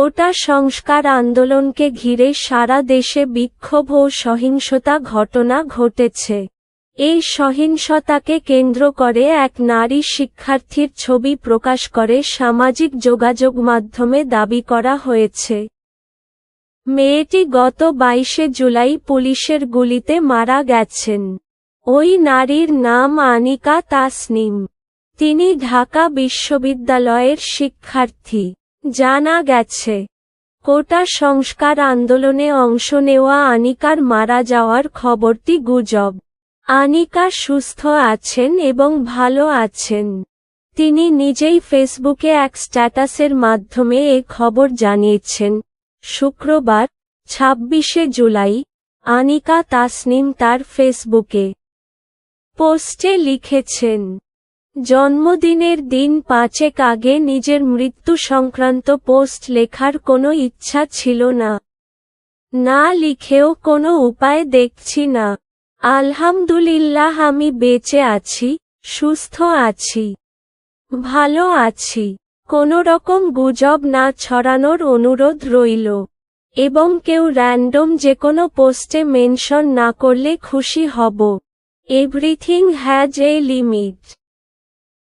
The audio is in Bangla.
কোটা সংস্কার আন্দোলনকে ঘিরে সারা দেশে বিক্ষোভ ও সহিংসতা ঘটনা ঘটেছে। এই সহিংসতাকে কেন্দ্র করে এক নারী শিক্ষার্থীর ছবি প্রকাশ করে সামাজিক যোগাযোগ মাধ্যমে দাবি করা হয়েছে। মেয়েটি গত বাইশে জুলাই পুলিশের গুলিতে মারা গেছেন। ওই নারীর নাম আনিকা তাসনিম। তিনি ঢাকা বিশ্ববিদ্যালয়ের শিক্ষার্থী। জানা গেছে, কোটা সংস্কার আন্দোলনে অংশ নেওয়া আনিকার মারা যাওয়ার খবরটি গুজব। আনিকা সুস্থ আছেন এবং ভালো আছেন। তিনি নিজেই ফেসবুকে এক স্ট্যাটাসের মাধ্যমে এ খবর জানিয়েছেন, শুক্রবার, ছাব্বিশে জুলাই, আনিকা তাসনিম তার ফেসবুকে পোস্টে লিখেছেন জন্মদিনের দিন পাঁচেক আগে নিজের মৃত্যু সংক্রান্ত পোস্ট লেখার কোনো ইচ্ছা ছিল না। না লিখেও কোনো উপায় দেখছি না। আলহামদুলিল্লাহ আমি বেঁচে আছি, সুস্থ আছি, ভালো আছি। কোনো রকম গুজব না ছড়ানোর অনুরোধ রইল। এবং কেউ র্যান্ডম যে কোনো পোস্টে মেনশন না করলে খুশি হব। Everything has a limit